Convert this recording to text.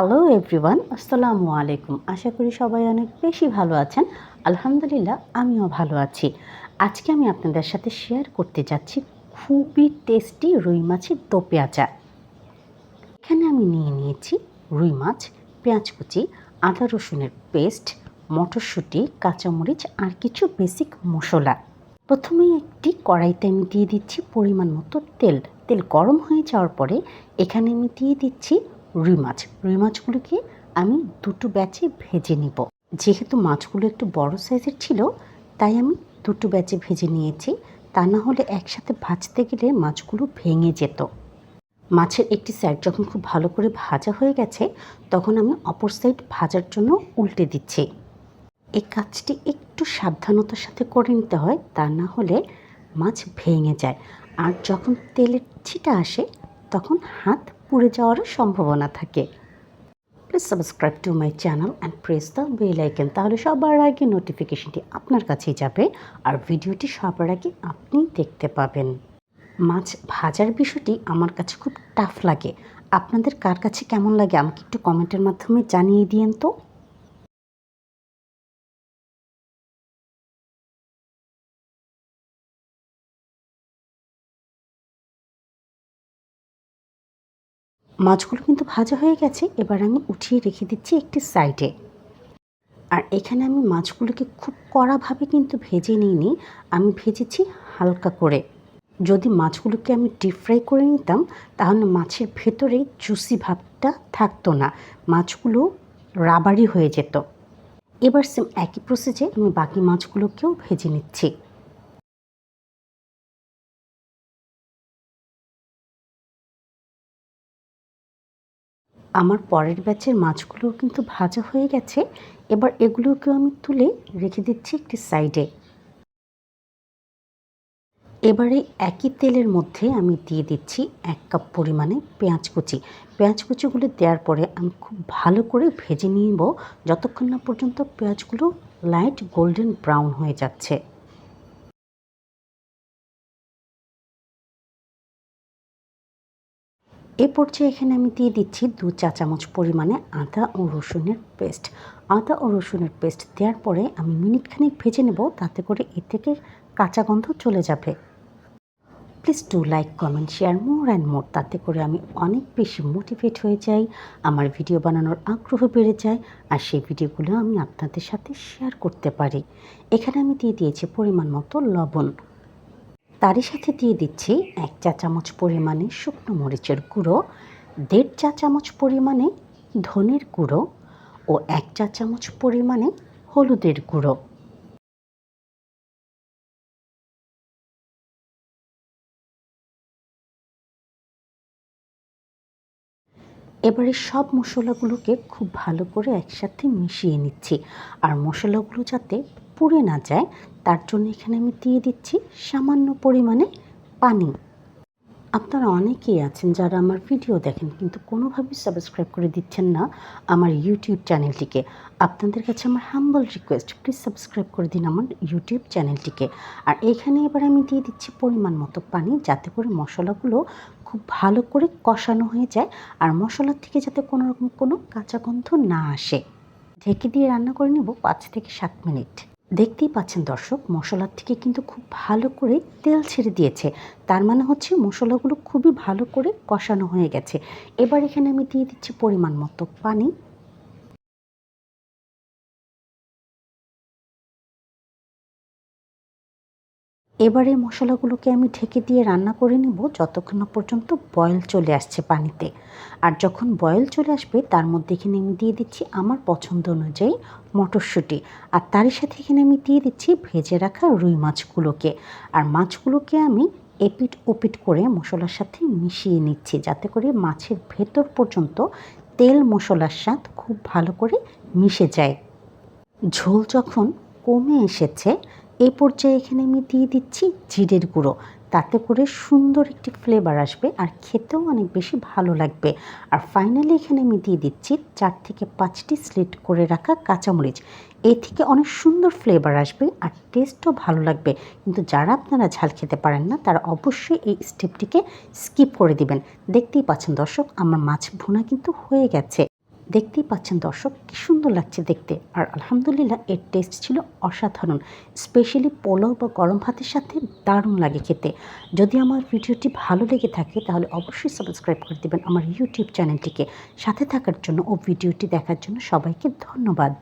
Hello everyone আসসালামু আলাইকুম। আশা করি সবাই অনেক বেশি ভালো আছেন। আলহামদুলিল্লাহ, আমিও ভালো আছি। আজকে আমি আপনাদের সাথে শেয়ার করতে যাচ্ছি খুবই টেস্টি রুই মাছের দো পেঁয়াজা এখানে আমি নিয়ে নিয়েছি রুই মাছ, পেঁয়াজ কুচি, আদা রসুনের পেস্ট মটরশুঁটি, কাঁচামরিচ আর কিছু বেসিক মশলা। প্রথমেই একটি কড়াইতে আমি দিয়ে দিচ্ছি পরিমাণ মতো তেল। তেল গরম হয়ে যাওয়ার পরে এখানে আমি দিয়ে দিচ্ছি রুই মাছ। রুই মাছগুলোকে আমি দুটো ব্যাচে ভেজে নিব। যেহেতু মাছগুলো একটু বড় সাইজের ছিল, তাই আমি দুটো ব্যাচে ভেজে নিয়েছি। তা না হলে একসাথে ভাজতে গেলে মাছগুলো ভেঙে যেত। মাছের একটি সাইড যখন খুব ভালো করে ভাজা হয়ে গেছে, তখন আমি অপর সাইড ভাজার জন্য উল্টে দিচ্ছি। এই কাজটি একটু সাবধানতার সাথে করে নিতে হয়, তা না হলে মাছ ভেঙে যায়। আর যখন তেলের ছিটা আসে, তখন হাত পুড়ে যাওয়ারও সম্ভাবনা থাকে। Please subscribe to my channel and press the bell icon তাহলে সবার আগে নোটিফিকেশনটি আপনার কাছেই যাবে আর ভিডিওটি সবার আগে আপনি দেখতে পাবেন। মাছ ভাজার বিষয়টি আমার কাছে খুব টাফ লাগে। আপনাদের কার কাছে কেমন লাগে আমাকে একটু কমেন্টের মাধ্যমে জানিয়ে দিয়েন তো। মাছগুলো কিন্তু ভাজা হয়ে গেছে। এবার আমি উঠিয়ে রেখে দিচ্ছি একটি সাইডে। আর এখানে আমি মাছগুলোকে খুব কড়াভাবে কিন্তু ভেজে নিইনি। আমি ভেজেছি হালকা করে। যদি মাছগুলোকে আমি ডিপ ফ্রাই করে নিতাম, তাহলে মাছের ভেতরে জুসি ভাবটা থাকতো না। মাছগুলো রাবারি হয়ে যেত। এবার সেম একই প্রসেসে আমি বাকি মাছগুলোকেও ভেজে নিচ্ছি। আমার পরের ব্যাচের মাছগুলোও কিন্তু ভাজা হয়ে গেছে। এবার এগুলোকেও আমি তুলে রেখে দিচ্ছি একটি সাইডে। এবারে একই তেলের মধ্যে আমি দিয়ে দিচ্ছি এক কাপ পরিমাণে পেঁয়াজ কুচি। পেঁয়াজ কুচিগুলো দেওয়ার পরে আমি খুব ভালো করে ভেজে নিব। যতক্ষণ না পর্যন্ত পেঁয়াজগুলো লাইট গোল্ডেন ব্রাউন হয়ে যাচ্ছে। এ পর্যায়ে এখানে আমি দিয়ে দিচ্ছি দু চা চামচ পরিমাণে আদা ও রসুনের পেস্ট। আদা ও রসুনের পেস্ট দেওয়ার পরে আমি মিনিটখানিক ভেজে নেব, তাতে করে এ থেকে কাঁচা গন্ধ চলে যাবে। Please do like, comment, share more and more, তাতে করে আমি অনেক বেশি মোটিভেট হয়ে যাই, আমার ভিডিও বানানোর আগ্রহ বেড়ে যায় আর সেই ভিডিওগুলো আমি আপনাদের সাথে শেয়ার করতে পারি। এখানে আমি দিয়ে দিয়েছি পরিমাণ মতো লবণ। তারই সাথে দিয়ে দিচ্ছি এক চা চামচ পরিমাণে শুকনো মরিচের গুঁড়ো, দেড় চা চামচ পরিমাণে ধনের গুঁড়ো ও এক চা চামচ পরিমাণে হলুদের গুঁড়ো। এবারে সব মশলাগুলোকে খুব ভালো করে একসাথে মিশিয়ে নিচ্ছি। আর মশলাগুলো যাতে পুড়ে না যায়, তার জন্য এখানে আমি দিয়ে দিচ্ছি সামান্য পরিমাণে পানি। আপনারা অনেকেই আছেন যারা আমার ভিডিও দেখেন, কিন্তু কোনোভাবেই সাবস্ক্রাইব করে দিচ্ছেন না আমার ইউটিউব চ্যানেলটিকে আপনাদের কাছে আমার হাম্বল রিকোয়েস্ট প্লিজ সাবস্ক্রাইব করে দিন আমার ইউটিউব চ্যানেলটিকে আর এখানে এবার আমি দিয়ে দিচ্ছি পরিমাণ মতো পানি, যাতে করে মশলাগুলো খুব ভালো করে কষানো হয়ে যায় আর মশলার থেকে যাতে কোনো রকম কোনো কাঁচা গন্ধ না আসে। ঢেকে দিয়ে রান্না করে নেব পাঁচ থেকে সাত মিনিট। দেখতেই পাচ্ছেন দর্শক, মশলার থেকে কিন্তু খুব ভালো করে তেল ছেড়ে দিয়েছে। তার মানে হচ্ছে মশলাগুলো খুবই ভালো করে কষানো হয়ে গেছে। এবার এখানে আমি দিয়ে দিচ্ছি পরিমাণ মতো পানি। এবারে মশলাগুলোকে আমি ঢেকে দিয়ে রান্না করে নেব যতক্ষণ না পর্যন্ত বয়েল চলে আসছে পানিতে। আর যখন বয়েল চলে আসবে, তার মধ্যে এখানে আমি দিয়ে দিচ্ছি আমার পছন্দ অনুযায়ী মটরশুঁটি। আর তারই সাথে এখানে আমি দিয়ে দিচ্ছি ভেজে রাখা রুই মাছগুলোকে। আর মাছগুলোকে আমি এপিট ওপিট করে মশলার সাথে মিশিয়ে নিচ্ছি, যাতে করে মাছের ভেতর পর্যন্ত তেল মশলার স্বাদ খুব ভালো করে মিশে যায়। ঝোল যখন কমে এসেছে এই পর্যায়ে এখানে আমি দিয়ে দিচ্ছি জিরের গুঁড়ো। তাতে করে সুন্দর একটি ফ্লেভার আসবে আর খেতেও অনেক বেশি ভালো লাগবে। আর ফাইনালি এখানে আমি দিয়ে দিচ্ছি চার থেকে পাঁচটি স্লিট করে রাখা কাঁচামরিচ। এ থেকে অনেক সুন্দর ফ্লেভার আসবে আর টেস্টও ভালো লাগবে। কিন্তু যারা আপনারা ঝাল খেতে পারেন না, তারা অবশ্যই এই স্টেপটিকে স্কিপ করে দিবেন। দেখতেই পাচ্ছেন দর্শক, আমার মাছ ভুনা কিন্তু হয়ে গেছে। দেখতেই পাচ্ছেন দর্শক, কী সুন্দর লাগছে দেখতে। আর আলহামদুলিল্লাহ, এর টেস্ট ছিল অসাধারণ। স্পেশালি পোলাও বা গরম ভাতের সাথে দারুণ লাগে খেতে। যদি আমার ভিডিওটি ভালো লেগে থাকে, তাহলে অবশ্যই সাবস্ক্রাইব করে দেবেন আমার ইউটিউব চ্যানেলটিকে সাথে থাকার জন্য ও ভিডিওটি দেখার জন্য সবাইকে ধন্যবাদ।